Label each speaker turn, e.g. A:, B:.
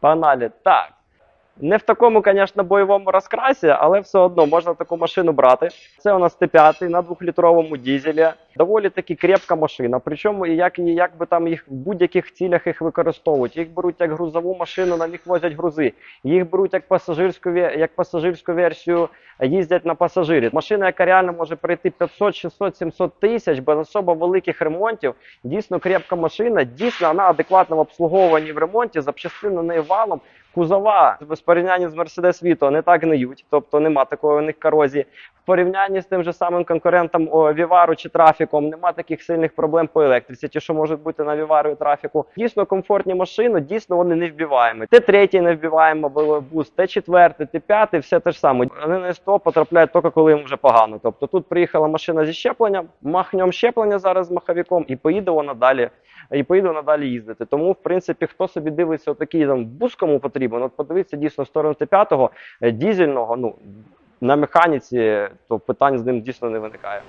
A: Погнали. Так. Не в такому, звісно, бойовому розкрасі, але все одно можна таку машину брати. Це у нас Т5 на 2-літровому дізелі. Доволі таки крепка машина. Причому як, і як би там їх в будь-яких цілях їх використовують. Їх беруть як грузову машину, на них возять грузи. Їх беруть як пасажирську, як пасажирську версію, їздять на пасажирі. Машина, яка реально може пройти 500, 600, 700 тисяч без особо великих ремонтів. Дійсно крепка машина. Дійсно, вона адекватно в обслуговуванні в ремонті, запчастин на неї валом. Кузова в порівнянні з Mercedes Vito не так гниють, тобто нема такої у них корозії. В порівнянні з тим же самим конкурентом Вівару чи трафіком нема таких сильних проблем по електриці, ті, що можуть бути на Вівару трафіку. Дійсно комфортні машини, дійсно вони не вбиваємо. Т3 не вбиваємо, було буст, Т4, Т5, все те ж саме. Вони на СТО потрапляють тільки коли їм вже погано. Тобто тут приїхала машина зі щепленням, махнем щеплення зараз з маховиком, і поїде вона далі і поїду надалі їздити. Тому, в принципі, хто собі дивиться отакий там бус кому потрібен, от подивіться дійсно в сторону Т5 е, дізельного, ну на механіці, то питань з ним дійсно не виникає.